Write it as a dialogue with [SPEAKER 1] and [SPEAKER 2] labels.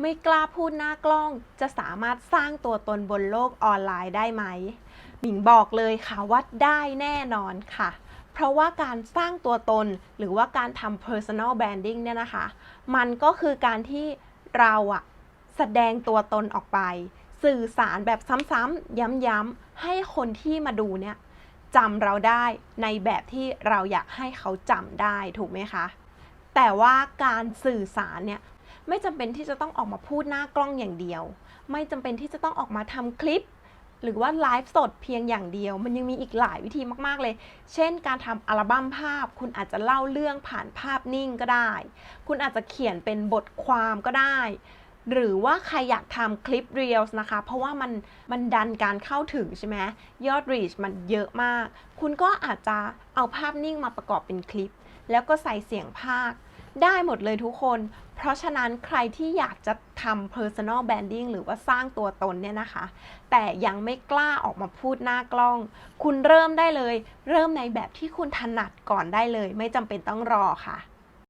[SPEAKER 1] ไม่กล้าพูดหน้ากล้อง จะสามารถสร้างตัวตนบนโลกออนไลน์ได้ไหม หมิงบอกเลยค่ะว่าได้แน่นอนค่ะ เพราะว่าการสร้างตัวตนหรือว่าการทำ personal branding เนี่ยนะคะ มันก็คือการที่เราอะแสดงตัวตนออกไป สื่อสารแบบซ้ำๆย้ำๆให้คนที่มาดูเนี่ยจำเราได้ในแบบที่เราอยากให้เขาจำได้ถูกไหมคะ แต่ว่าการสื่อสารเนี่ย ไม่จำเป็นที่จะต้องออกมาพูดหน้ากล้องอย่างเดียว ไม่จำเป็นที่จะต้องออกมาทำคลิป หรือว่าไลฟ์สดเพียงอย่างเดียว มันยังมีอีกหลายวิธีมาก ๆ เลย เช่น การทำอัลบั้มภาพ คุณอาจจะเล่าเรื่องผ่านภาพนิ่งก็ได้ คุณอาจจะเขียนเป็นบทความก็ได้หรือว่าใครอยากทำคลิป Reels นะคะ เพราะว่ามันมันดันการเข้าถึงใช่ไหมยอด reach มันเยอะมาก คุณก็อาจจะเอาภาพนิ่งมาประกอบเป็นคลิป แล้วก็ใส่เสียงภาค ได้หมดเลยทุกคน เพราะฉะนั้นใครที่อยากจะทำ personal branding หรือว่าสร้างตัวตนเนี่ยนะคะ แต่ยังไม่กล้าออกมาพูดหน้ากล้อง คุณเริ่มได้เลย เริ่มในแบบที่คุณถนัดก่อนได้เลย ไม่จำเป็นต้องรอค่ะ